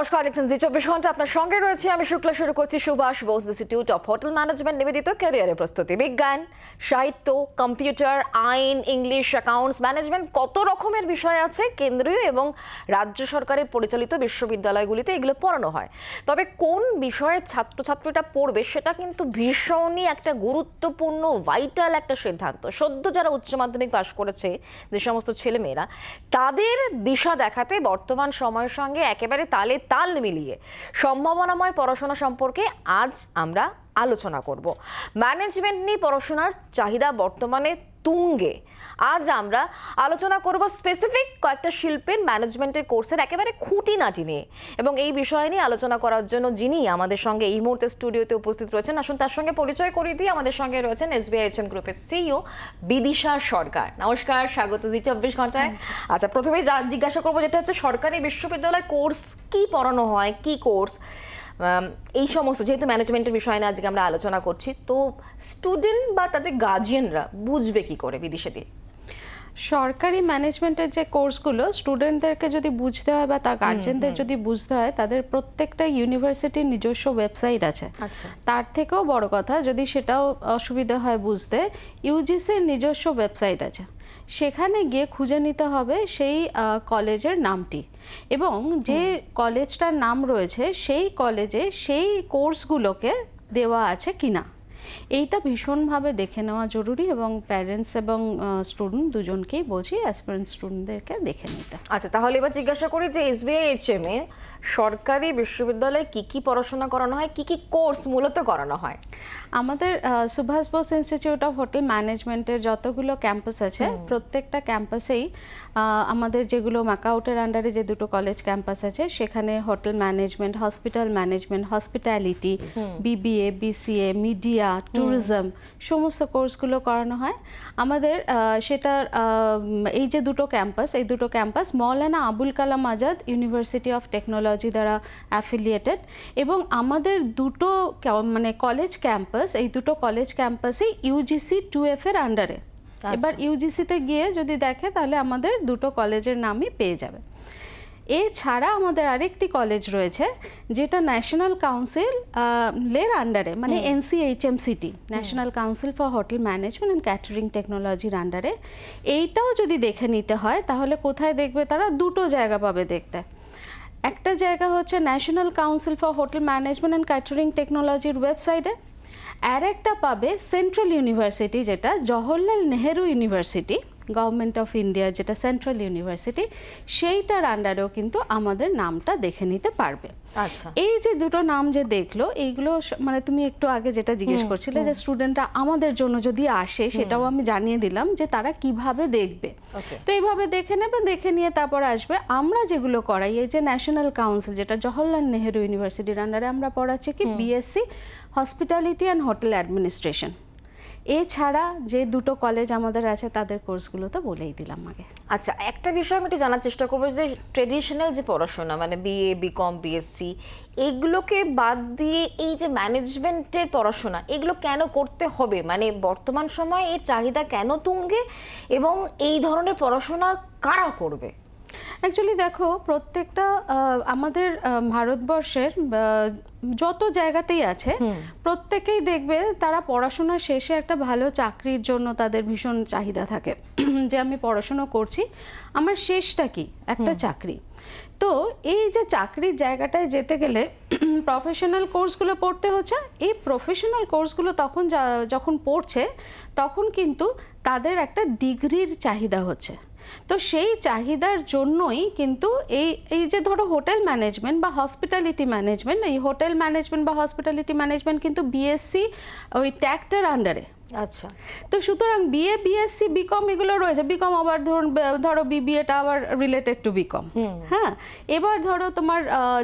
নমস্কার, দেখছেন জি চব্বিশ ঘণ্টা। আপনার সঙ্গে রয়েছে, আমি শুক্লা, শুরু করছি Subhash Bose institute of hotel management নিবেদিত ক্যারিয়ারের প্রস্তুতি। বিজ্ঞান, সাহিত্য, কম্পিউটার, আইন, ইংলিশ, অ্যাকাউন্টস ম্যানেজমেন্ট, কত রকমের বিষয় আছে কেন্দ্রীয় এবং রাজ্য সরকারের পরিচালিত বিশ্ববিদ্যালয়গুলিতে এগুলো পড়ানো হয়। তবে কোন বিষয়ে ছাত্রছাত্রীটা পড়বে, সেটা কিন্তু ভীষণই একটা গুরুত্বপূর্ণ ভাইটাল একটা সিদ্ধান্ত। সদ্য যারা উচ্চ মাধ্যমিক পাশ করেছে, যে সমস্ত ছেলেমেয়েরা, তাদের দিশা দেখাতে বর্তমান সময়ের সঙ্গে একেবারে তালে তাল মিলিয়ে সম্ভাবনাময় পড়াশোনা সম্পর্কে আজ আমরা আলোচনা করব। ম্যানেজমেন্ট নিয়ে পড়াশোনার চাহিদা বর্তমানে তুঙ্গে। আজ আমরা আলোচনা করব স্পেসিফিক কয়েকটা শিল্পের ম্যানেজমেন্টের কোর্সের একেবারে খুঁটিনাটি নিয়ে। এবং এই বিষয় নিয়ে আলোচনা করার জন্য যিনি আমাদের সঙ্গে এই মুহূর্তে স্টুডিওতে উপস্থিত রয়েছেন, আসুন তার সঙ্গে পরিচয় করিয়ে দিয়ে আমাদের সঙ্গে রয়েছেন এসবিআই এইচএম গ্রুপের সিইও বিদিশা সরকার। নমস্কার, স্বাগত জি চব্বিশ ঘন্টায়। আচ্ছা প্রথমেই যা জিজ্ঞাসা করব, যেটা হচ্ছে সরকারি বিশ্ববিদ্যালয় কোর্স কি পড়ানো হয়, কি কোর্স এই সমস্ত, যেহেতু ম্যানেজমেন্টের বিষয় নিয়ে আজকে আমরা আলোচনা করছি, তো স্টুডেন্ট বা তাদের গার্জিয়ানরা বুঝবে কি করে বিদেশে দিয়ে? সরকারি ম্যানেজমেন্টের যে কোর্সগুলো স্টুডেন্টদেরকে যদি বুঝতে হয় বা তার গার্জেনদের যদি বুঝতে হয় তাদের প্রত্যেকটা ইউনিভার্সিটির নিজস্ব ওয়েবসাইট আছে। আচ্ছা। তার থেকেও বড় কথা যদি সেটাও অসুবিধা হয় বুঝতে ইউজিসির নিজস্ব ওয়েবসাইট আছে। সেখানে গিয়ে খুঁজে নিতে হবে সেই কলেজের নামটি। এবং যে কলেজটার নাম রয়েছে সেই কলেজে সেই কোর্সগুলোকে দেওয়া আছে কিনা। এইটা ভীষণভাবে দেখে নেওয়া জরুরি এবং প্যারেন্টস এবং স্টুডেন্ট দুজনকেই বলছি অ্যাসপিরেন্ট স্টুডেন্টদেরকে দেখে নিতে আচ্ছা তাহলে এবার জিজ্ঞাসা করি যে এসবিআই এইচএম এ সরকারি বিশ্ববিদ্যালয়ে কি কি পড়াশোনা করানো হয় কি কি কোর্স মূলত করানো হয়? আমাদের Subhash Bose institute of hotel ম্যানেজমেন্টের যতগুলো ক্যাম্পাস আছে প্রত্যেকটা ক্যাম্পাসেই আমাদের যেগুলো ম্যাকাউটের আন্ডারে যে দুটো কলেজ ক্যাম্পাস আছে সেখানে hotel management hospital management hospitality BBA BCA media tourism সমস্ত কোর্সগুলো করানো হয়। আমাদের সেটার এই যে দুটো ক্যাম্পাস এই দুটো campus Maulana Abul Kalam Azad university of technology দ্বারা অ্যাফিলিয়েটেড এবং আমাদের দুটো মানে কলেজ ক্যাম্পাস এই দুটো কলেজ ক্যাম্পাসই ইউজিসি টু এফ এর আন্ডারে এবার ইউজিসিতে গিয়ে যদি দেখে তাহলে আমাদের দুটো কলেজের নামই পেয়ে যাবে। এছাড়া আমাদের আরেকটি কলেজ রয়েছে যেটা ন্যাশনাল কাউন্সিল লের আন্ডারে মানে NCHMCT national council for hotel management and catering টেকনোলজির আন্ডারে এইটাও যদি দেখে নিতে হয় তাহলে কোথায় দেখবে তারা দুটো জায়গা পাবে দেখতে। একটা জায়গা হচ্ছে national council for hotel management and catering টেকনোলজির ওয়েবসাইটে আর একটা পাবে সেন্ট্রাল ইউনিভার্সিটি যেটা Jawaharlal Nehru university government of ইন্ডিয়ার যেটা সেন্ট্রাল ইউনিভার্সিটি সেইটার আন্ডারেও কিন্তু আমাদের নামটা দেখে নিতে পারবে। আচ্ছা। এই যে দুটো নাম যে দেখল এইগুলো মানে তুমি একটু আগে যেটা জিজ্ঞেস করছিলে যে স্টুডেন্টরা আমাদের জন্য যদি আসে সেটাও আমি জানিয়ে দিলাম যে তারা কীভাবে দেখবে। তো এইভাবে দেখে নেবে দেখে নিয়ে তারপর আসবে। আমরা যেগুলো করাই এই যে ন্যাশনাল কাউন্সিল যেটা জওহরলাল নেহেরু ইউনিভার্সিটির আন্ডারে আমরা পড়াচ্ছি কি? BSc hospitality and hotel administration এছাড়া যে দুটো কলেজ আমাদের আছে, তাদের কোর্সগুলো তো বলেই দিলাম আগে। আচ্ছা একটা বিষয় আমি একটু জানার চেষ্টা করব, যে ট্রেডিশনাল যে পড়াশোনা মানে বিএ বিকম বিএসসি এগুলোকে বাদ দিয়ে এই যে ম্যানেজমেন্টের পড়াশোনা, এগুলো কেন করতে হবে? মানে বর্তমান সময়ে এর চাহিদা কেন তুঙ্গে? এবং এই ধরনের পড়াশোনা কারা করবে? অ্যাকচুয়ালি দেখো প্রত্যেকটা আমাদের ভারতবর্ষের যত জায়গাতেই আছে প্রত্যেকেই দেখবে তারা পড়াশোনা শেষে একটা ভালো চাকরির জন্য তাদের ভীষণ চাহিদা থাকে। যে আমি পড়াশোনা করছি আমার শেষটা কি? একটা চাকরি। তো এই যে চাকরির জায়গাটায় যেতে গেলে প্রফেশনাল কোর্সগুলো পড়তে হচ্ছে এই প্রফেশনাল কোর্সগুলো তখন যা- যখন পড়ছে তখন কিন্তু তাদের একটা ডিগ্রির চাহিদা হচ্ছে। তো সেই চাহিদার জন্যই কিন্তু এই এই যে ধরো হোটেল ম্যানেজমেন্ট বা হসপিটালিটি ম্যানেজমেন্ট, এই হোটেল ম্যানেজমেন্ট বা হসপিটালিটি ম্যানেজমেন্ট কিন্তু বিএসসি ওই ট্যাক্টের আন্ডারে আচ্ছা। তো সুতরাং বিএ বিএসসি বিকম এগুলো রয়েছে। বিকম আবার ধরুন ধরো বিবিএটা আবার রিলেটেড টু বিকম। হ্যাঁ? এবার ধরো তোমার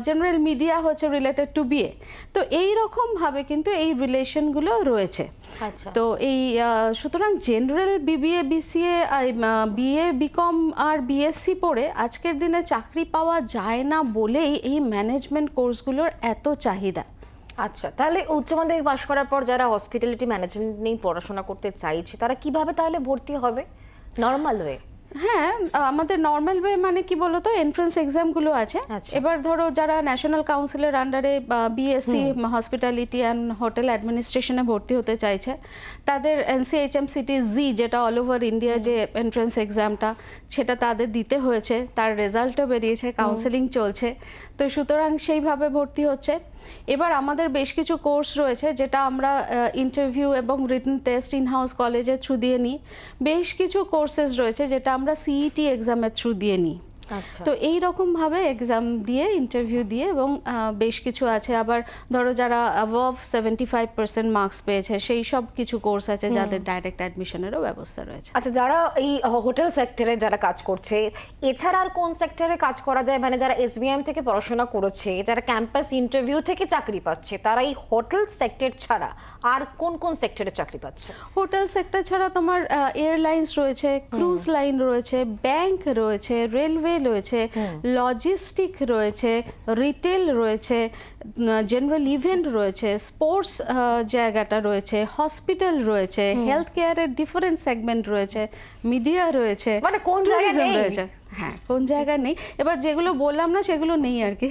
জেনারেল মিডিয়া হচ্ছে রিলেটেড টু বিএ। তো এই রকম ভাবে কিন্তু এই রিলেশনগুলো রয়েছে। আচ্ছা। তো এই সুতরাং general BBA BCA BA BCom আর বিএসসি পড়ে আজকের দিনে চাকরি পাওয়া যায় না বলেই এই ম্যানেজমেন্ট কোর্সগুলোর এত চাহিদা। আচ্ছা তাহলে উচ্চ মাধ্যমিক পাশ করার পর যারা হসপিটালিটি ম্যানেজমেন্ট নিয়ে পড়াশোনা করতে চাইছে তারা কীভাবে তাহলে ভর্তি হবে? নর্মাল ওয়ে হ্যাঁ আমাদের নর্মাল ওয়ে মানে কি বলতো? এন্ট্রান্স এক্সামগুলো আছে। আচ্ছা। এবার ধরো যারা ন্যাশনাল কাউন্সিলের আন্ডারে বিএসসি হসপিটালিটি অ্যান্ড হোটেল অ্যাডমিনিস্ট্রেশনে ভর্তি হতে চাইছে তাদের এনসিএইচএমসিটি জি যেটা অল ওভার ইন্ডিয়া যে এন্ট্রান্স এক্সামটা সেটা তাদের দিতে হয়েছে। তার রেজাল্টও বেরিয়েছে কাউন্সেলিং চলছে। তো সুতরাং সেইভাবে ভর্তি হচ্ছে। এবার আমাদের বেশ কিছু কোর্স রয়েছে যেটা আমরা ইন্টারভিউ এবং রিটেন টেস্ট ইন হাউস কলেজের থ্রু দিয়ে নিই। বেশ কিছু কোর্সেস রয়েছে যেটা আমরা সিইটি এক্সামের থ্রু দিয়ে নিই। তো এই রকম ভাবে এক্সাম দিয়ে ইন্টারভিউ দিয়ে এবং বেশ কিছু আছে। আবার ধরো যারা above seventy five percent marks পেয়েছে সেই সব কিছু কোর্স আছে যাদের ডাইরেক্ট অ্যাডমিশনেরও ব্যবস্থা রয়েছে। আচ্ছা যারা এই হোটেল সেক্টরে যারা কাজ করছে এছাড়া আর কোন সেক্টরে কাজ করা যায়? মানে যারা এসবিএম থেকে পড়াশোনা করেছে যারা ক্যাম্পাস ইন্টারভিউ থেকে চাকরি পাচ্ছে তারা এই হোটেল সেক্টর ছাড়া আর কোন কোন সেক্টরে চাকরি পাচ্ছে? হোটেল সেক্টর ছাড়া তোমার এয়ারলাইন্স রয়েছে ক্রুজ লাইন রয়েছে ব্যাংক রয়েছে রেলওয়ে রয়েছে লজিস্টিক রয়েছে রিটেল রয়েছে জেনারেল ইভেন্ট রয়েছে স্পোর্টস জায়গাটা রয়েছে হসপিটাল রয়েছে হেলথ কেয়ারের ডিফারেন্ট সেগমেন্ট রয়েছে মিডিয়া রয়েছে মানে কোন জায়গায় রয়েছে। হ্যাঁ। কোন জায়গায় নেই? এবার যেগুলো বললাম না সেগুলো নেই আর কি।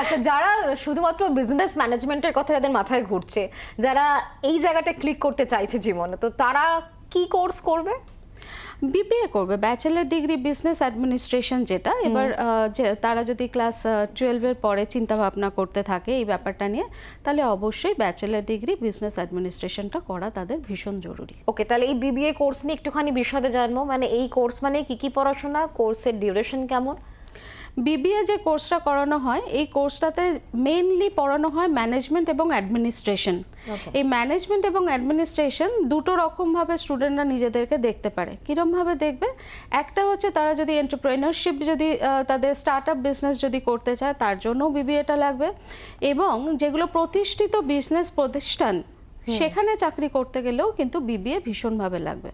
আচ্ছা যারা শুধুমাত্র বিজনেস ম্যানেজমেন্টের কথা যাদের মাথায় ঘুরছে যারা এই জায়গাটা ক্লিক করতে চাইছে জীবনে তো তারা কি কোর্স করবে? বিবিএ করবে ব্যাচেলার ডিগ্রি বিজনেস অ্যাডমিনিস্ট্রেশন যেটা। এবার যে তারা যদি ক্লাস টুয়েলভের পরে চিন্তা ভাবনা করতে থাকে এই ব্যাপারটা নিয়ে তাহলে অবশ্যই ব্যাচেলার ডিগ্রি বিজনেস অ্যাডমিনিস্ট্রেশনটা করা তাদের ভীষণ জরুরি। ওকে তাহলে এই বিবিএ কোর্স নিয়ে একটুখানি বিশদে জানব। মানে এই কোর্স মানে কি কি পড়াশোনা? কোর্সের ডিউরেশন কেমন? বিবিএ যে কোর্সটা করানো হয় এই কোর্সটাতে মেইনলি পড়ানো হয় ম্যানেজমেন্ট এবং অ্যাডমিনিস্ট্রেশন এই ম্যানেজমেন্ট এবং অ্যাডমিনিস্ট্রেশন দুটো রকমভাবে স্টুডেন্টরা নিজেদেরকে দেখতে পারে। কীরমভাবে দেখবে? একটা হচ্ছে তারা যদি এন্টারপ্রেনারশিপ যদি তাদের স্টার্ট আপ বিজনেস যদি করতে চায় তার জন্যও বিবিএটা লাগবে। এবং যেগুলো প্রতিষ্ঠিত বিজনেস প্রতিষ্ঠান সেখানে চাকরি করতে গেলেও কিন্তু বিবিএ ভীষণভাবে লাগবে।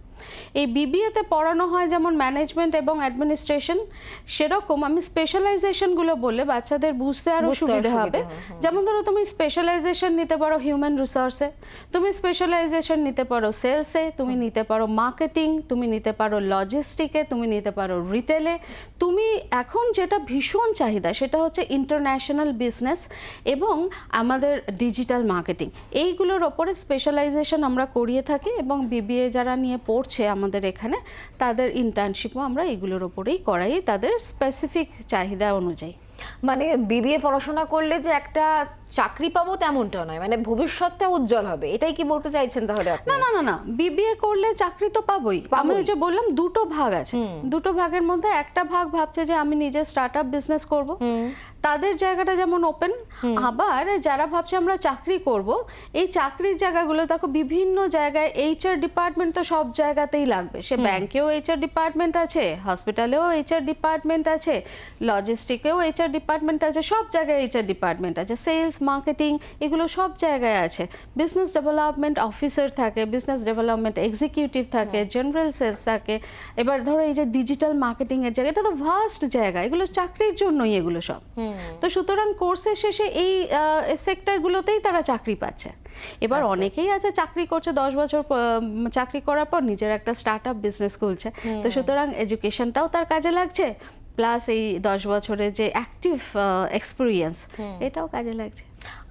এই বিবিএতে পড়ানো হয় যেমন ম্যানেজমেন্ট এবং অ্যাডমিনিস্ট্রেশন সেরকম আমি স্পেশালাইজেশনগুলো বললে বাচ্চাদের বুঝতে আরও সুবিধা হবে। যেমন ধরো তুমি স্পেশালাইজেশন নিতে পারো হিউম্যান রিসোর্সে তুমি স্পেশালাইজেশন নিতে পারো সেলসে তুমি নিতে পারো মার্কেটিং তুমি নিতে পারো লজিস্টিকে তুমি নিতে পারো রিটেলে তুমি এখন যেটা ভীষণ চাহিদা সেটা হচ্ছে ইন্টারন্যাশনাল বিজনেস এবং আমাদের ডিজিটাল মার্কেটিং এইগুলোর ওপরে স্পেশালাইজেশন আমরা করিয়ে থাকি এবং বিবিএ যারা নিয়ে পড়ছে আমাদের এখানে, তাদের ইন্টার্নশিপও আমরা এগুলোর ওপরেই করাই, তাদের স্পেসিফিক চাহিদা অনুযায়ী। মানে বিবিএ পড়াশোনা করলে যে একটা চাকরি পাবো তেমনটা নয় মানে ভবিষ্যৎটা উজ্জ্বল হবে। এটাই কি বলতে চাইছেন তাহলে আপনি? না না না না বিবিএ করলে চাকরি তো পাবোই। আমি ওই যে বললাম দুটো ভাগ আছে। দুটো ভাগের মধ্যে একটা ভাগ ভাবছে যে আমি নিজে স্টার্ট আপ বিজনেস করব তাদের জায়গাটা যেমন ওপেন আবার যারা ভাবছে আমরা চাকরি করব এই চাকরির জায়গাগুলো দেখো বিভিন্ন জায়গায় এইচআর ডিপার্টমেন্ট তো সব জায়গাতেই লাগবে। সে ব্যাংকেও এইচআর ডিপার্টমেন্ট আছে হসপিটালেও এইচআর ডিপার্টমেন্ট আছে লজিস্টিকেও এইচআর ডিপার্টমেন্ট আছে সব জায়গায় এইচআর ডিপার্টমেন্ট আছে সেলস মার্কেটিং এগুলো সব জায়গায় আছে। বিজনেস ডেভেলপমেন্ট অফিসার থাকে বিজনেস ডেভেলপমেন্ট এক্সিকিউটিভ থাকে জেনারেল সেলস থাকে। এবার ধরো এই যে ডিজিটাল মার্কেটিং এর জায়গা এটা তো ভাস্ট জায়গা এগুলো চাকরির জন্যই এগুলো সব। তো সুতরাং কোর্সের শেষে এই সেক্টরগুলোতেই তারা চাকরি পাচ্ছে। এবার অনেকেই আছে চাকরি করছে দশ বছর চাকরি করার পর নিজের একটা স্টার্ট আপ বিজনেস খুলছে। তো সুতরাং এডুকেশনটাও তার কাজে লাগছে প্লাস এই দশ বছরের যে অ্যাক্টিভ এক্সপিরিয়েন্স এটাও কাজে লাগছে।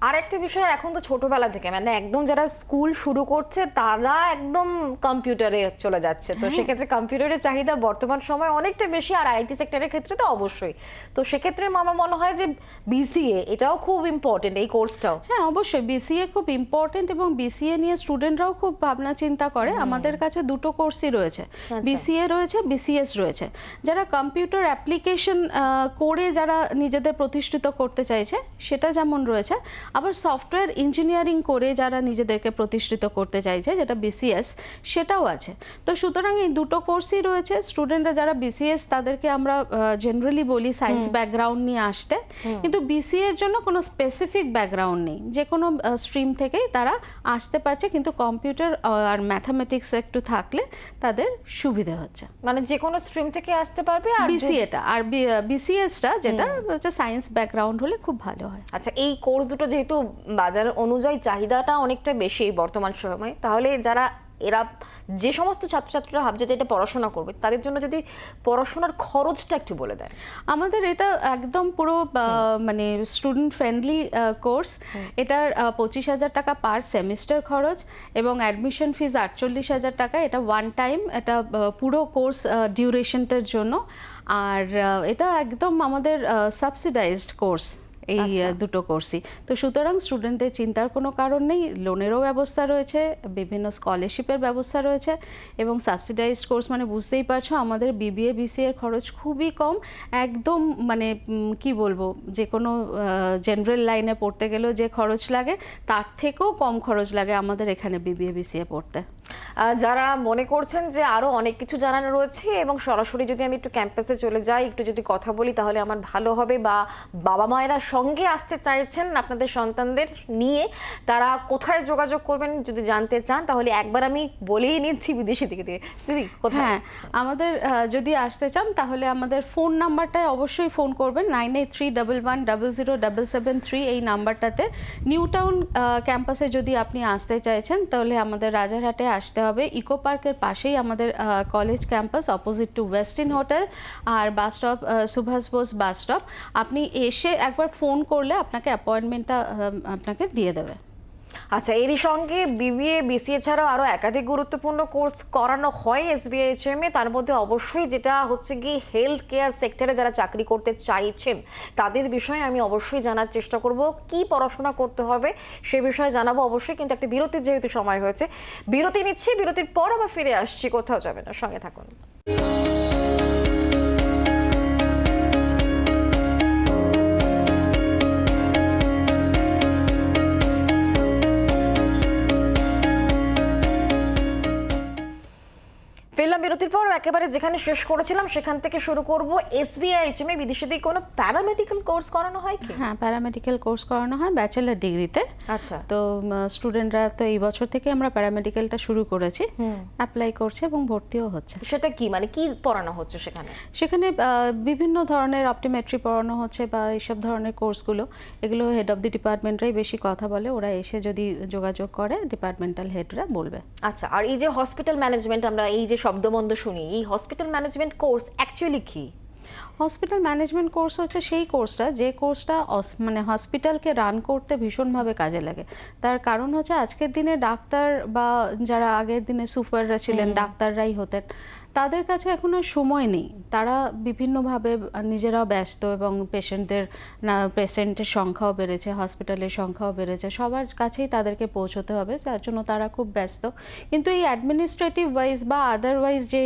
আর একটা বিষয় এখন তো ছোটবেলা থেকে মানে একদম যারা স্কুল শুরু করছে তারা একদম কম্পিউটারে চলে যাচ্ছে। তো সেক্ষেত্রে কম্পিউটারের চাহিদা বর্তমান সময় অনেকটা বেশি আর আইটি সেক্টরের ক্ষেত্রে তো অবশ্যই। তো সেক্ষেত্রে আমার মনে হয় যে বিসিএ এটাও খুব ইম্পর্টেন্ট এই কোর্সটাও হ্যাঁ অবশ্যই। বিসিএ খুব ইম্পর্টেন্ট এবং বিসিএ নিয়ে স্টুডেন্টরাও খুব ভাবনা চিন্তা করে। আমাদের কাছে দুটো কোর্সই রয়েছে। বিসিএ রয়েছে বিসিএস রয়েছে। যারা কম্পিউটার অ্যাপ্লিকেশন করে যারা নিজেদের প্রতিষ্ঠিত করতে চাইছে সেটা যেমন রয়েছে আবার সফটওয়্যার ইঞ্জিনিয়ারিং করে যারা নিজেদেরকে প্রতিষ্ঠিত করতে চাইছে যেটা বিসিএস সেটাও আছে। তো সুতরাং এই দুটো কোর্সই রয়েছে। স্টুডেন্টরা যারা বিসিএস তাদেরকে আমরা জেনারেলি বলি সায়েন্স ব্যাকগ্রাউন্ড নিয়ে আসতে। কিন্তু বিসিএ এর জন্য কোনো স্পেসিফিক ব্যাকগ্রাউন্ড নেই। যে কোনো স্ট্রিম থেকেই তারা আসতে পারছে কিন্তু কম্পিউটার আর ম্যাথামেটিক্স একটু থাকলে তাদের সুবিধা হচ্ছে। মানে যে কোনো স্ট্রিম থেকে আসতে পারবে আর বিসিএটা আর বিসিএসটা যেটা হচ্ছে সায়েন্স ব্যাকগ্রাউন্ড হলে খুব ভালো হয়। আচ্ছা এই কোর্স দুটো যেহেতু বাজার অনুযায়ী চাহিদাটা অনেকটা বেশি এই বর্তমান সময়ে তাহলে যারা এরা যে সমস্ত ছাত্রছাত্রীরা ভাবছে যে এটা পড়াশোনা করবে তাদের জন্য যদি পড়াশোনার খরচটা একটু বলে দেন। আমাদের এটা একদম পুরো মানে স্টুডেন্ট ফ্রেন্ডলি কোর্স এটার পঁচিশ হাজার টাকা পার সেমিস্টার খরচ এবং অ্যাডমিশন ফিজ আটচল্লিশ হাজার টাকা। এটা ওয়ান টাইম এটা পুরো কোর্স ডিউরেশনটার জন্য। আর এটা একদম আমাদের সাবসিডাইজড কোর্স এই দুটো কোর্সই তো সুতরাং স্টুডেন্টদের চিন্তার কোনো কারণ নেই লোনেরও ব্যবস্থা রয়েছে বিভিন্ন স্কলারশিপের ব্যবস্থা রয়েছে এবং সাবসিডাইজড কোর্স মানে বুঝতেই পারছ আমাদের বিবিএ বিসিএ এর খরচ খুবই কম। একদম মানে কি বলব যে কোনো জেনারেল লাইনে পড়তে গেলেও যে খরচ লাগে তার থেকেও কম খরচ লাগে আমাদের এখানে বিবিএ বিসিএ পড়তে। যারা মনে করছেন যে আরও অনেক কিছু জানানো রয়েছে এবং সরাসরি যদি আমি একটু ক্যাম্পাসে চলে যাই, একটু যদি কথা বলি, তাহলে আমার ভালো হবে বা বাবা মায়েরা সঙ্গে আসতে চাইছেন আপনাদের সন্তানদের নিয়ে, তারা কোথায় যোগাযোগ করবেন যদি জানতে চান, তাহলে একবার আমি বলেই নিচ্ছি বিদেশি থেকে দিয়ে। দিদি হ্যাঁ আমাদের যদি আসতে চান, তাহলে আমাদের ফোন নাম্বারটায় অবশ্যই ফোন করবেন। Nine eight three double one double zero double seven three এই নাম্বারটাতে নিউ টাউন ক্যাম্পাসে যদি আপনি আসতে চাইছেন, তাহলে আমাদের রাজারহাটে আসতে হবে। ইকো পার্কের পাশেই আমাদের college campus opposite to Westin hotel R bus stop Subhash Bose bus stop আপনি এসে একবার ফোন করলে আপনাকে অ্যাপয়েন্টমেন্টটা আপনাকে দিয়ে দেবে। আচ্ছা এরই সঙ্গে বিবিএ, বিসিএ ছাড়াও আরও একাধিক গুরুত্বপূর্ণ কোর্স করানো হয় এসবিআইএচএম এ। তার মধ্যে অবশ্যই যেটা হচ্ছে কি হেলথ কেয়ার সেক্টরে যারা চাকরি করতে চাইছেন, তাদের বিষয়ে আমি অবশ্যই জানার চেষ্টা করব। কি পড়াশোনা করতে হবে সে বিষয়ে জানাব অবশ্যই, কিন্তু একটা বিরতির যেহেতু সময় হয়েছে। বিরতি নিচ্ছি, বিরতির পর আবার ফিরে আসছি। কোথাও যাবে না, সঙ্গে থাকুন। বিরতির পর একেবারে যেখানে শেষ করেছিলাম সেখান থেকে শুরু করব এসবিআই এইচএম এ বিদেশিদের কোনো প্যারামেডিক্যাল কোর্স করানো হয় কি? হ্যাঁ প্যারামেডিক্যাল কোর্স করানো হয় ব্যাচেলার ডিগ্রিতে আচ্ছা। তো স্টুডেন্টরা তো এই বছর থেকে আমরা প্যারামেডিক্যালটা শুরু করেছি অ্যাপ্লাই করছে এবং ভর্তিও হচ্ছে। সেটা কি? মানে কি পড়ানো হচ্ছে সেখানে? সেখানে বিভিন্ন ধরনের অপটিমেট্রি পড়ানো হচ্ছে বা এইসব ধরনের কোর্সগুলো এগুলো হেড অফ দি ডিপার্টমেন্টরাই বেশি কথা বলে ওরা এসে যদি যোগাযোগ করে ডিপার্টমেন্টাল হেডরা বলবে। আচ্ছা আর এই যে হসপিটাল ম্যানেজমেন্ট আমরা এই যে শব্দবন্ধ শুনি এই হসপিটাল ম্যানেজমেন্ট কোর্স অ্যাকচুয়ালি কি? হসপিটাল ম্যানেজমেন্ট কোর্স হচ্ছে সেই কোর্সটা যে কোর্সটা মানে হসপিটালকে রান করতে ভীষণভাবে কাজে লাগে। তার কারণ হচ্ছে আজকের দিনে ডাক্তার বা যারা আগের দিনে সুপাররা ছিলেন ডাক্তাররাই হতেন। তাদের কাছে এখন আর সময় নেই। তারা বিভিন্নভাবে নিজেরাও ব্যস্ত এবং পেশেন্টদের না, পেশেন্টের সংখ্যাও বেড়েছে, হসপিটালের সংখ্যাও বেড়েছে। সবার কাছেই তাদেরকে পৌঁছতে হবে তার জন্য তারা খুব ব্যস্ত। কিন্তু এই অ্যাডমিনিস্ট্রেটিভ ওয়াইজ বা আদারওয়াইজ যে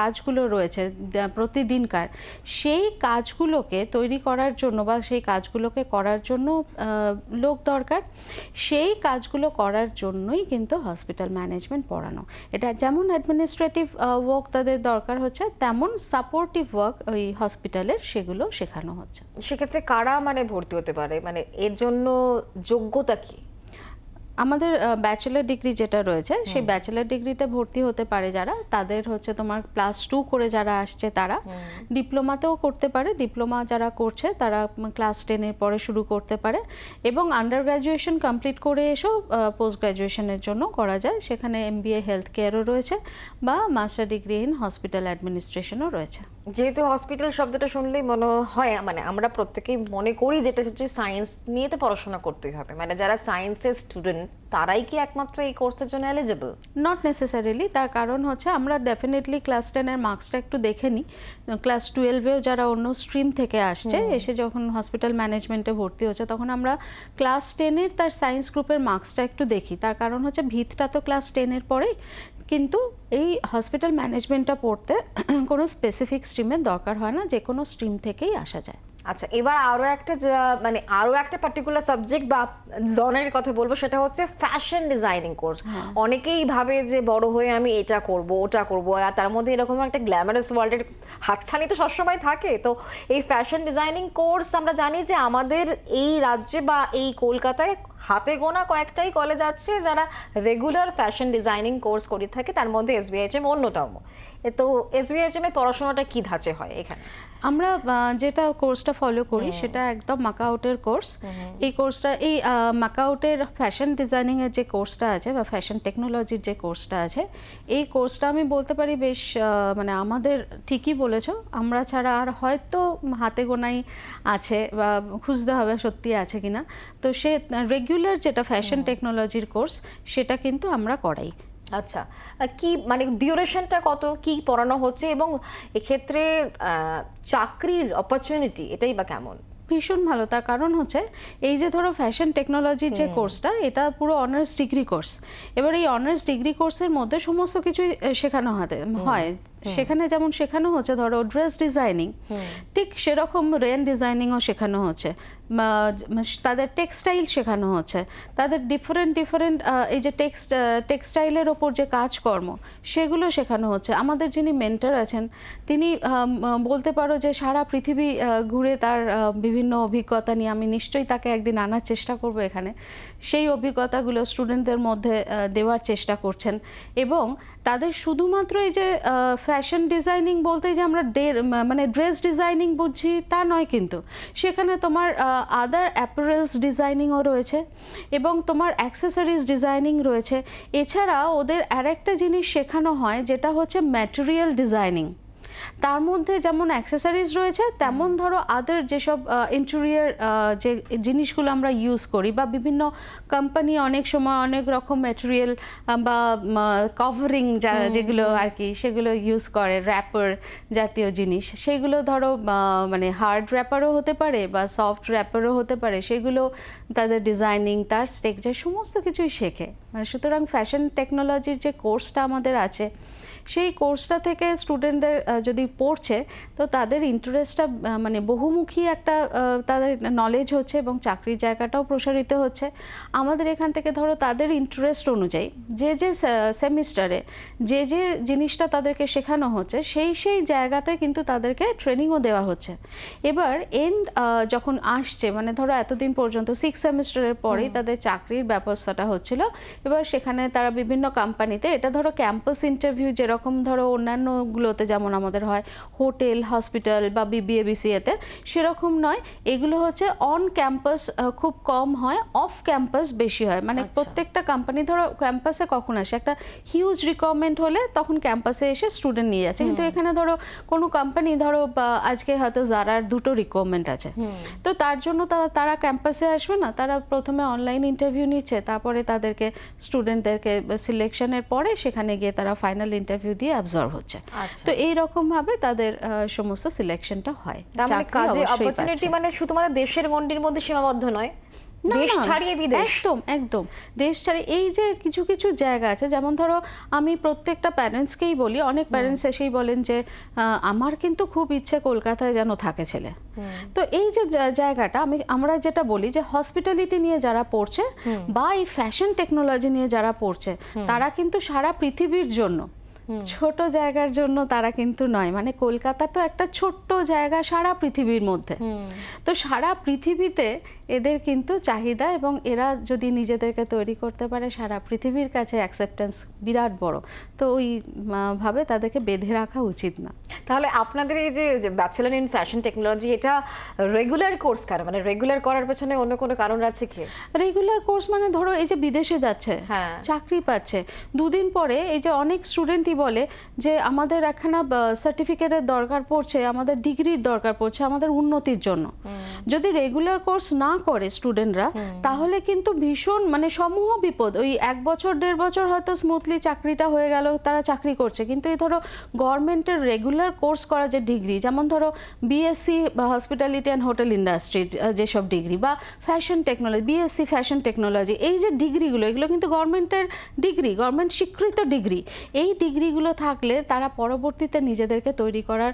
কাজগুলো রয়েছে প্রতিদিনকার, সেই কাজগুলোকে তৈরি করার জন্য বা সেই কাজগুলোকে করার জন্য লোক দরকার। সেই কাজগুলো করার জন্যই কিন্তু হসপিটাল ম্যানেজমেন্ট পড়ানো। এটা যেমন অ্যাডমিনিস্ট্রেটিভ ওয়ার্ক তাদের দরকার হচ্ছে তেমন সাপোর্টিভ ওয়ার্ক ওই হসপিটালের সেগুলো শেখানো হচ্ছে। সেক্ষেত্রে কারা মানে ভর্তি হতে পারে? মানে এর জন্য যোগ্যতা কি? আমাদের ব্যাচেলার ডিগ্রি যেটা রয়েছে সেই ব্যাচেলার ডিগ্রিতে ভর্তি হতে পারে যারা। তাদের হচ্ছে তোমার ক্লাস টু করে যারা আসছে তারা। ডিপ্লোমাতেও করতে পারে। ডিপ্লোমা যারা করছে তারা ক্লাস টেনের পরে শুরু করতে পারে। এবং আন্ডার গ্র্যাজুয়েশন কমপ্লিট করে এসেও পোস্ট গ্র্যাজুয়েশনের জন্য করা যায়। সেখানে এমবিএ হেলথ কেয়ারও রয়েছে বা মাস্টার ডিগ্রি ইন হসপিটাল অ্যাডমিনিস্ট্রেশনও রয়েছে। যেহেতু হসপিটাল শব্দটা শুনলেই মনে হয় মানে আমরা প্রত্যেকেই মনে করি যেটা হচ্ছে সায়েন্স নিয়ে তো পড়াশোনা করতেই হবে। মানে যারা সায়েন্সের স্টুডেন্ট তারাই কি একমাত্র এই কোর্সের জন্য এলিজিবল নট নেসেসারিলি তার কারণ হচ্ছে আমরা ডেফিনেটলি ক্লাস টেনের মার্কসটা একটু দেখে নিই। ক্লাস টুয়েলভেও যারা অন্য স্ট্রিম থেকে আসছে এসে যখন হসপিটাল ম্যানেজমেন্টে ভর্তি হচ্ছে তখন আমরা ক্লাস টেনের তার সায়েন্স গ্রুপের মার্কসটা একটু দেখি। তার কারণ হচ্ছে ভিতটা তো ক্লাস টেনের পরেই। কিন্তু এই হসপিটাল ম্যানেজমেন্টটা পড়তে কোনো স্পেসিফিক স্ট্রিমের দরকার হয় না, যে কোনো স্ট্রিম থেকেই আসা যায়। আচ্ছা এবার আরও একটা মানে আরও একটা পার্টিকুলার সাবজেক্ট বা জনের কথা বলব সেটা হচ্ছে ফ্যাশন ডিজাইনিং কোর্স অনেকেই ভাবে যে বড় হয়ে আমি এটা করব ওটা করব আর তার মধ্যে এরকম একটা গ্ল্যামারাস ওয়ার্ল্ডের হাতছানি তো সবসময় থাকে। তো এই ফ্যাশন ডিজাইনিং কোর্স আমরা জানি যে আমাদের এই রাজ্যে বা এই কলকাতায় হাতে গোনা কয়েকটাই কলেজ আছে যারা রেগুলার ফ্যাশন ডিজাইনিং কোর্স করে থাকে তার মধ্যে এসবিআইএচএম অন্যতম। তো এসবিআইএচএম এর পড়াশোনাটা কি ধাঁচে হয় এখানে? আমরা যেটা কোর্সটা ফলো করি সেটা একদম মাকাউটের কোর্স এই কোর্সটা এই মাকাউটের ফ্যাশন ডিজাইনিং এর যে কোর্সটা আছে বা ফ্যাশন টেকনোলজির যে কোর্সটা আছে এই কোর্সটা আমি বলতে পারি বেশ মানে আমাদের ঠিকই বলেছ। আমরা ছাড়া আর হয়তো হাতে গোনাই আছে বা খুঁজতে হবে সত্যি আছে কিনা। তো সে রেগুলার যেটা ফ্যাশন টেকনোলজির কোর্স সেটা কিন্তু আমরা করাই। আচ্ছা কি মানে ডিউরেশনটা কত কি পড়ানো হচ্ছে এবং এক্ষেত্রে চাকরির অপরচুনিটি এটাই বা কেমন? ভীষণ ভালো তার কারণ হচ্ছে এই যে ধরো ফ্যাশন টেকনোলজির যে কোর্সটা এটা পুরো অনার্স ডিগ্রি কোর্স এবার এই অনার্স ডিগ্রি কোর্সের মধ্যে সমস্ত কিছুই শেখানো হাতে হয়। সেখানে যেমন শেখানো হচ্ছে ধরো ড্রেস ডিজাইনিং ঠিক সেরকম রেন ডিজাইনিংও শেখানো হচ্ছে। তাদের টেক্সটাইল শেখানো হচ্ছে। তাদের ডিফারেন্ট ডিফারেন্ট এই যে টেক্সট টেক্সটাইলের ওপর যে কাজকর্ম সেগুলো শেখানো হচ্ছে। আমাদের যিনি মেন্টার আছেন তিনি বলতে পারো যে সারা পৃথিবী ঘুরে তার বিভিন্ন অভিজ্ঞতা নিয়ে আমি নিশ্চয়ই তাকে একদিন আনার চেষ্টা করব এখানে। সেই অভিজ্ঞতাগুলো স্টুডেন্টদের মধ্যে দেওয়ার চেষ্টা করছেন। এবং তাদের শুধুমাত্র এই যে ফ্যাশন ডিজাইনিং বলতে যে আমরা মানে ড্রেস ডিজাইনিং বুঝছি, তা নয় কিন্তু। সেখানে তোমার আদার অ্যাপারেলস ডিজাইনিংও রয়েছে এবং তোমার অ্যাক্সেসরিজ ডিজাইনিং রয়েছে। এছাড়া ওদের আরেকটা জিনিস শেখানো হয়, যেটা হচ্ছে ম্যাটেরিয়াল ডিজাইনিং তার মধ্যে যেমন অ্যাক্সেসরিজ রয়েছে তেমন ধরো আদার যেসব ইন্টেরিয়ার যে জিনিসগুলো আমরা ইউজ করি বা বিভিন্ন কোম্পানি অনেক সময় অনেক রকম ম্যাটেরিয়াল বা কভারিং যারা যেগুলো আর কি সেগুলো ইউজ করে র্যাপার জাতীয় জিনিস। সেগুলো ধরো মানে হার্ড র্যাপারও হতে পারে বা সফট র্যাপারও হতে পারে। সেগুলো তাদের ডিজাইনিং তার স্ট্রেকচার সমস্ত কিছুই শেখে। সুতরাং ফ্যাশন টেকনোলজির যে কোর্সটা আমাদের আছে সেই কোর্সটা থেকে স্টুডেন্টদের যদি পড়ছে তো তাদের ইন্টারেস্টটা মানে বহুমুখী একটা তাদের নলেজ হচ্ছে এবং চাকরির জায়গাটাও প্রসারিত হচ্ছে। আমাদের এখান থেকে ধরো তাদের ইন্টারেস্ট অনুযায়ী যে যে সেমিস্টারে যে যে জিনিসটা তাদেরকে শেখানো হচ্ছে সেই সেই জায়গাতে কিন্তু তাদেরকে ট্রেনিংও দেওয়া হচ্ছে। এবার এন্ড যখন আসছে মানে ধরো এতদিন পর্যন্ত সিক্স সেমিস্টারের পরেই তাদের চাকরির ব্যবস্থাটা হচ্ছিল। এবার সেখানে তারা বিভিন্ন কোম্পানিতে এটা ধরো ক্যাম্পাস ইন্টারভিউ যেরকম ধরো অন্যান্যগুলোতে যেমন আমাদের হয় হোটেল হসপিটাল বা বিবিএ বিসিএতে সেরকম নয়। এগুলো হচ্ছে অন ক্যাম্পাস খুব কম হয় অফ ক্যাম্পাস বেশি হয়। মানে প্রত্যেকটা কোম্পানি ধরো ক্যাম্পাসে কখন আসে? একটা হিউজ রিকোয়ারমেন্ট হলে তখন ক্যাম্পাসে এসে স্টুডেন্ট নিয়ে যাচ্ছে। কিন্তু এখানে ধরো কোনো কোম্পানি ধরো আজকে হয়তো জারার দুটো রিকোয়ারমেন্ট আছে। তো তার জন্য তারা- তারা ক্যাম্পাসে আসবে না। তারা প্রথমে অনলাইন ইন্টারভিউ নিচ্ছে তারপরে তাদেরকে স্টুডেন্টদেরকে সিলেকশনের পরে সেখানে গিয়ে তারা ফাইনাল ইন্টারভিউ দিয়ে অ্যাবজর্ভ হচ্ছে আচ্ছা। তো এই রকম ভাবে তাদের সমস্ত সিলেকশনটা হয়। মানে কাজে অপরচুনিটি। মানে শুধুমাত্র দেশের গণ্ডির মধ্যে সীমাবদ্ধ নয় দেশ ছাড়িয়ে বিদেশ। একদম একদম। দেশ ছাড়িয়ে এই যে কিছু কিছু জায়গা আছে যেমন ধরো আমি প্রত্যেকটা প্যারেন্টসকেই বলি অনেক প্যারেন্টস এসেই বলেন যে আমার কিন্তু খুব ইচ্ছে কলকাতায় যেন থাকে ছেলে। তো এই যে জায়গাটা আমি আমরা যেটা বলি যে হসপিটালিটি নিয়ে যারা পড়ছে বা এই ফ্যাশন টেকনোলজি নিয়ে যারা পড়ছে তারা কিন্তু সারা পৃথিবীর জন্য ছোট জায়গার জন্য তারা কিন্তু নয়। মানে কলকাতা তো একটা ছোট্ট জায়গা সারা পৃথিবীর মধ্যে। তো সারা পৃথিবীতে এদের কিন্তু চাহিদা এবং এরা যদি নিজেদেরকে তৈরি করতে পারে সারা পৃথিবীর কাছে অ্যাকসেপ্টেন্স বিরাট বড়। তো ওই ভাবে তাদেরকে বেঁধে রাখা উচিত না। তাহলে আপনাদের এই যে ব্যাচেলার ইন ফ্যাশন টেকনোলজি এটা রেগুলার কোর্স কার? মানে রেগুলার করার পেছনে অন্য কোনো কারণ আছে কি? রেগুলার কোর্স মানে ধরো এই যে বিদেশে যাচ্ছে হ্যাঁ। চাকরি পাচ্ছে দুদিন পরে এই যে অনেক স্টুডেন্টই বলে যে আমাদের একখানা সার্টিফিকেটের দরকার পড়ছে আমাদের ডিগ্রির দরকার পড়ছে আমাদের উন্নতির জন্য। যদি রেগুলার কোর্স না করে স্টুডেন্টরা তাহলে কিন্তু ভীষণ মানে সমূহ বিপদ। ওই এক বছর দেড় বছর হয়তো স্মুথলি চাকরিটা হয়ে গেল তারা চাকরি করছে। কিন্তু এই ধরো গভর্নমেন্টের রেগুলার কোর্স করা যে ডিগ্রি যেমন ধরো বিএসসি বা হসপিটালিটি অ্যান্ড হোটেল ইন্ডাস্ট্রি যেসব ডিগ্রি বা fashion technology BSc fashion technology এই যে ডিগ্রিগুলো এগুলো কিন্তু গভর্নমেন্টের ডিগ্রি গভর্নমেন্ট স্বীকৃত ডিগ্রি এই ডিগ্রিগুলো থাকলে তারা পরবর্তীতে নিজেদেরকে তৈরি করার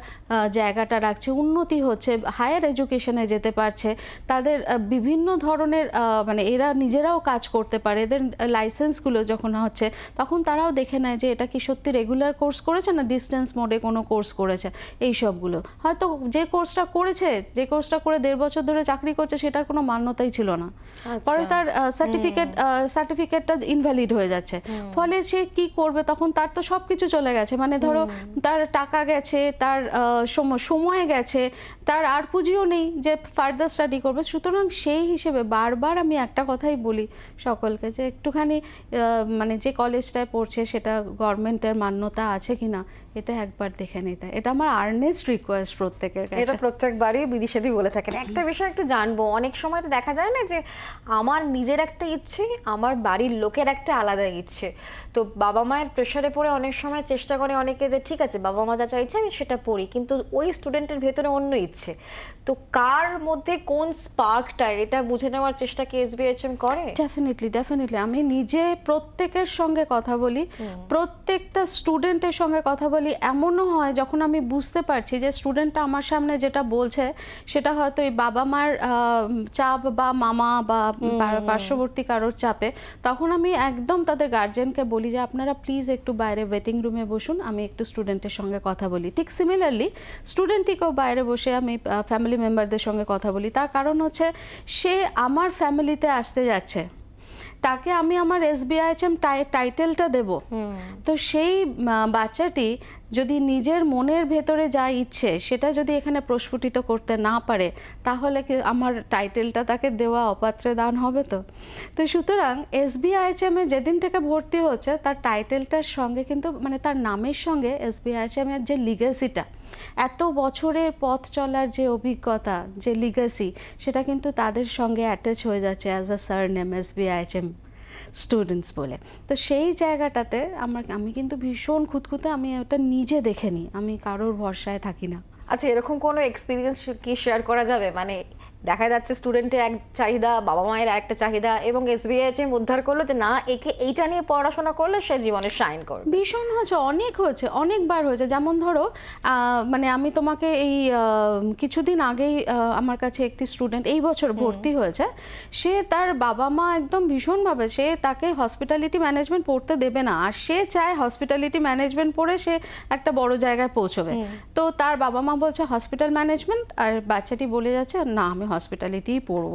জায়গাটা রাখছে উন্নতি হচ্ছে হায়ার এডুকেশনে যেতে পারছে তাদের বিভিন্ন ধরনের মানে এরা নিজেরাও কাজ করতে পারে। এদের লাইসেন্সগুলো যখন হচ্ছে তখন তারাও দেখে নেয় যে এটা কি সত্যি রেগুলার কোর্স করেছে না ডিস্টেন্স মোডে কোনো কোর্স করেছে এই সবগুলো। হয়তো যে কোর্সটা করেছে যে কোর্সটা করে দেড় বছর ধরে চাকরি করছে সেটার কোনো মান্যতাই ছিল না। পরে তার সার্টিফিকেট সার্টিফিকেটটা ইনভ্যালিড হয়ে যাচ্ছে। ফলে সে কি করবে? তখন তার তো সব কিছু চলে গেছে। মানে ধরো তার টাকা গেছে তার সময় গেছে তার আর পুঁজিও নেই যে ফার্দার স্টাডি করবে। সুতরাং সেই হিসেবে বারবার আমি একটা কথাই বলি সকলকে যে একটুখানি মানে যে কলেজটায় পড়ছে সেটা গভর্নমেন্টের মান্যতা আছে কিনা এটা একবার দেখে নিতে এটা আমার আর্নেস্ট রিকোয়েস্ট প্রত্যেকের কাছে। এটা প্রত্যেকবারই বিদিশাদি বলে থাকেন। একটা বিষয় একটু জানব। অনেক সময় তো দেখা যায় না যে আমার নিজের একটা ইচ্ছে আমার বাড়ির লোকের একটা আলাদা ইচ্ছে। তো বাবা মায়ের প্রেশারে পড়ে অনেক সময় চেষ্টা করে অনেকে যে ঠিক আছে বাবা মা যা চাইছে আমি সেটা পড়ি। কিন্তু ওই স্টুডেন্টের ভেতরে অন্য ইচ্ছে। তো কার মধ্যে কোন স্পার্কটা এটা বুঝে নেওয়ার চেষ্টা কি এসবিএইচএম করে? ডেফিনেটলি ডেফিনেটলি আমি নিজে প্রত্যেকের সঙ্গে কথা বলি। প্রত্যেকটা স্টুডেন্টের সঙ্গে কথা বলি। এমনও হয় যখন আমি বুঝতে পারছি যে স্টুডেন্টটা আমার সামনে যেটা বলছে সেটা হয়তো এই বাবা মার চাপ বা মামা বা পার্শ্ববর্তী কারোর চাপে তখন আমি একদম তাদের গার্জেনকে বলি যে আপনারা প্লিজ একটু বাইরে ওয়েটিং রুমে বসুন আমি একটু স্টুডেন্টের সঙ্গে কথা বলি। ঠিক সিমিলারলি স্টুডেন্টটিকেও বাইরে বসে আমি ফ্যামিলি মেম্বারদের সঙ্গে কথা বলি। তার কারণ হচ্ছে সে আমার ফ্যামিলিতে আসতে যাচ্ছে। তাকে আমি আমার এস এসবিআইএচএম টাইটেলটা দেব। তো সেই বাচ্চাটি যদি নিজের মনের ভেতরে যা ইচ্ছে সেটা যদি এখানে প্রস্ফুটিত করতে না পারে, তাহলে কি আমার টাইটেলটা তাকে দেওয়া অপাত্রে দান হবে তো? তো সুতরাং এসবিআইএচএম যেদিন থেকে ভর্তি হচ্ছে, তার টাইটেলটার সঙ্গে কিন্তু মানে তার নামের সঙ্গে এসবিআইএচএম এর যে লিগেসিটা, এত বছরের পথ চলার যে অভিজ্ঞতা, যে লিগাসি, সেটা কিন্তু তাদের সঙ্গে অ্যাটাচ হয়ে যাচ্ছে as a surname as BIHM students বলে। তো সেই জায়গাটাতে আমার, আমি কিন্তু ভীষণ খুঁতখুঁতে আমি ওটা নিজে দেখে নিই। আমি কারোর ভরসায় থাকি না। আচ্ছা এরকম কোনো এক্সপিরিয়েন্স কি শেয়ার করা যাবে? মানে দেখা যাচ্ছে স্টুডেন্টের এক চাহিদা বাবা মায়ের একটা চাহিদা এবং এসবিআইএম উদ্ধার করল যে না একে এইটা নিয়ে পড়াশোনা করলে সে জীবনে শাইন করবে। ভীষণ হয়েছে অনেক হয়েছে অনেকবার হয়েছে। যেমন ধরো মানে আমি তোমাকে এই কিছুদিন আগেই আমার কাছে একটি স্টুডেন্ট এই বছর ভর্তি হয়েছে। সে তার বাবা মা একদম ভীষণভাবে সে তাকে হসপিটালিটি ম্যানেজমেন্ট পড়তে দেবে না আর সে চায় হসপিটালিটি ম্যানেজমেন্ট পড়ে সে একটা বড় জায়গায় পৌঁছবে। তো তার বাবা মা বলছে হসপিটাল ম্যানেজমেন্ট আর বাচ্চাটি বলে যাচ্ছে না আমি হসপিটালিটিই পড়ব।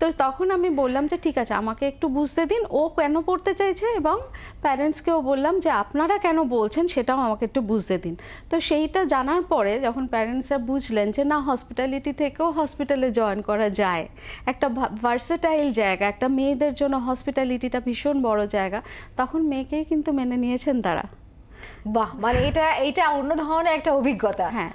তো তখন আমি বললাম যে, ঠিক আছে, আমাকে একটু বুঝতে দিন। ও কেন পড়তে চাইছে এবং প্যারেন্টসকেও বললাম যে, আপনারা কেন বলছেন সেটাও আমাকে একটু বুঝতে দিন। তো সেইটা জানার পরে যখন প্যারেন্টসরা বুঝলেন যে, না হসপিটালিটি থেকেও হসপিটালে জয়েন করা যায়। একটা ভার্সেটাইল জায়গা, একটা মেয়েদের জন্য হসপিটালিটিটা ভীষণ বড় জায়গা। তখন মেয়েকেই কিন্তু মেনে নিয়েছেন তারা। বাহ মানে এটা এটা অন্য ধরনের একটা অভিজ্ঞতা। হ্যাঁ.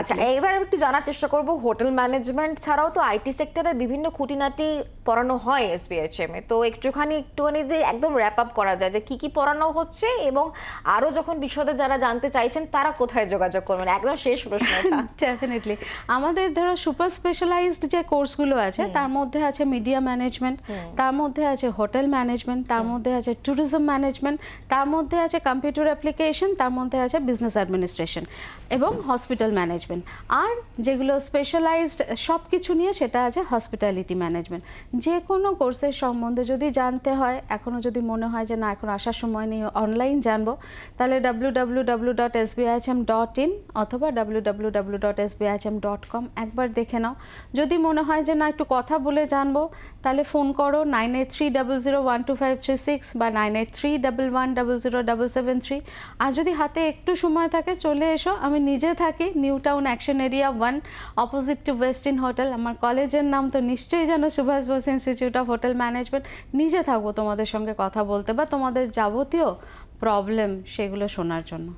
আচ্ছা এবার একটু জানার চেষ্টা করব হোটেল ম্যানেজমেন্ট ছাড়াও তো আইটি সেক্টরে বিভিন্ন খুঁটিনাটি পড়ানো হয় এসবিএইচএম এ। তো একটুখানি একটুখানি যে একদম র্যাপ আপ করা যায় যে কি কি পড়ানো হচ্ছে এবং আরও যখন বিশদে যারা জানতে চাইছেন তারা কোথায় যোগাযোগ করবেন? একদম শেষ প্রশ্ন এটা। ডেফিনেটলি আমাদের ধরো সুপার স্পেশালাইজড যে কোর্সগুলো আছে তার মধ্যে আছে মিডিয়া ম্যানেজমেন্ট তার মধ্যে আছে হোটেল ম্যানেজমেন্ট তার মধ্যে আছে ট্যুরিজম ম্যানেজমেন্ট তার মধ্যে আছে কম্পিউটার অ্যাপ্লিকেশন তার মধ্যে আছে বিজনেস অ্যাডমিনিস্ট্রেশন এবং হসপিটাল ম্যানেজমেন্ট আর যেগুলো স্পেশালাইজড সব কিছু নিয়ে সেটা আছে হসপিটালিটি ম্যানেজমেন্ট যে কোনো কোর্সের সম্বন্ধে যদি জানতে হয় এখনও যদি মনে হয় যে না, এখন আসার সময় নেই অনলাইন জানব, তাহলে W W W dot S dot in অথবা W W W dot S dot com একবার দেখে নাও। যদি মনে হয় যে না, একটু কথা বলে জানব, তাহলে ফোন করো nine eight three double zero one two five three six বা nine eight three double one double zero double seven three আর যদি হাতে একটু সময় থাকে চলে এসো। আমি নিজে থাকি New Town Action Area one opposite to Westin hotel. আমার কলেজের নাম তো নিশ্চয়ই জানো Subhash Bose Institute of Hotel Management. নিজে থাকব তোমাদের সঙ্গে কথা বলতে বা তোমাদের যাবতীয় প্রবলেম সেগুলো শোনার জন্য।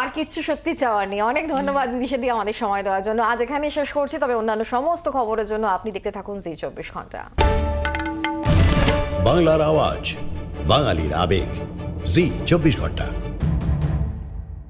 আর কিচ্ছু সত্যি চাওয়ার নেই। অনেক ধন্যবাদ দিদিশে দিয়ে আমাদের সময় দেওয়ার জন্য। আজ এখানে শেষ করছি তবে অন্যান্য সমস্ত খবরের জন্য আপনি দেখতে থাকুন জি চব্বিশ ঘণ্টা। বাংলার আওয়াজ বাঙালির আবেগ জি চব্বিশ ঘণ্টা।